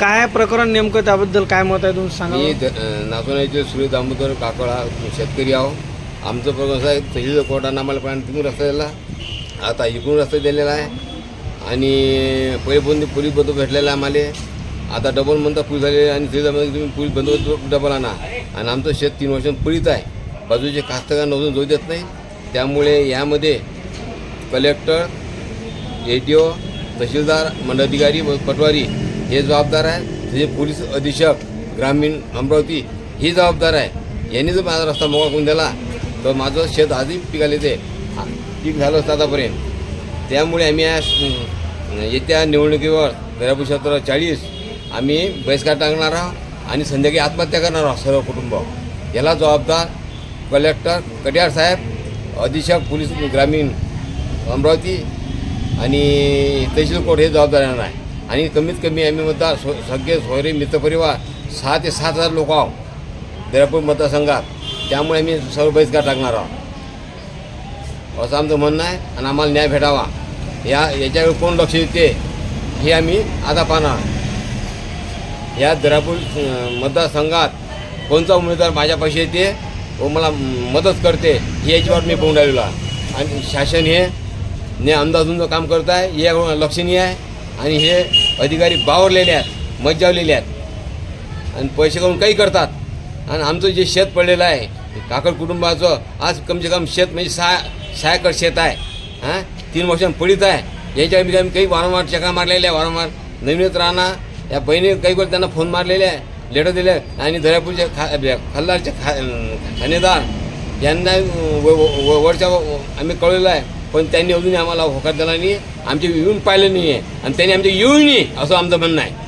काय प्रकरण नेमकं त्याबद्दल काय मत आहे तुमचं सांगा मी बरं. नाचवण्याचे सुरेश दामोदर काकडा शेतकरी आहो. आमचं प्रकरण असं आहे तहसील कोर्टानं आम्हाला पण तिकडून रस्ता दिला आता इकडून रस्ता दिलेला आहे. आणि पहिले पण पोलीस बंदोबस्त भेटलेला आहे आम्हाला. आता डबल म्हणता पोलीस झाले आणि तहसीलदारमध्ये तुम्ही पोलीस बंदोबस्त डबल आणा. आणि आमचं शेत तीन वर्षांत पडीत आहे. बाजूचे कास्तकार नजून जाऊ देत नाही. त्यामुळे यामध्ये कलेक्टर ए टी ओ तहसीलदार मंडळाधिकारी व पटवारी हे जबाबदार आहे तसे पोलीस अधीक्षक ग्रामीण अमरावती ही जबाबदार आहे. यांनी जर माझा रस्ता मोकळा करून दिला तर माझं शेत आधी पिकाले ते पीक झालं असतं आतापर्यंत. त्यामुळे आम्ही या येत्या निवडणुकीवर दर्यापूर क्षेत्र चाळीस आम्ही बहिष्कार टाकणार आहोत आणि संध्याकाळी आत्महत्या करणार आहोत सर्व कुटुंब. याला जबाबदार कलेक्टर कटियार साहेब अधीक्षक पोलीस ग्रामीण अमरावती आणि तहसील कोर्ट हे जबाबदार आहे. आणि कमीत कमी आम्ही मतदार सो सगळे सोयरे मित्रपरिवार सहा ते सात हजार लोक आहोत. दर्यापूर मतदारसंघात. त्यामुळे आम्ही सर्व बहिष्कार टाकणार आहोत. असं आमचं म्हणणं आहे आणि आम्हाला न्याय भेटावा. या याच्याकडे कोण लक्ष देते हे आम्ही आता पाहणार. या दर्यापूर मतदारसंघात कोणता उमेदवार माझ्यापाशी येते व मला मदत करते ही याच्यावर मी पाहून राहिलेला आणि शासन हे ने अंदाजून काम करत आहे हे लक्षणीय आहे. आणि हे अधिकारी बावरलेले आहेत मज्जावलेले आहेत. आणि पैसे करून काही करतात. आणि आमचं जे शेत पडलेलं आहे काकड कुटुंबाचं आज कमसे कम शेत म्हणजे सहा सहा एकर शेत आहे. हां? तीन वर्षांनी पडीत आहे. याच्या आम्ही आम्ही काही वारंवार चका मारलेल्या आहे वारंवार नवीनच राहणार. या बहिणी काही वेळ त्यांना फोन मारलेले आहे लेटर दिले आणि दर्यापूरचे खा खल्लारचे खा खानेदार यांना व- व- वरच्या आम्ही कळवलेलं आहे. पण त्यांनी अजूनही आम्हाला होकार दिला नाही. आमचे येऊन पाहिलं नाही आहे आणि त्यांनी आमचे येऊ नये असं आमचं म्हणणं आहे.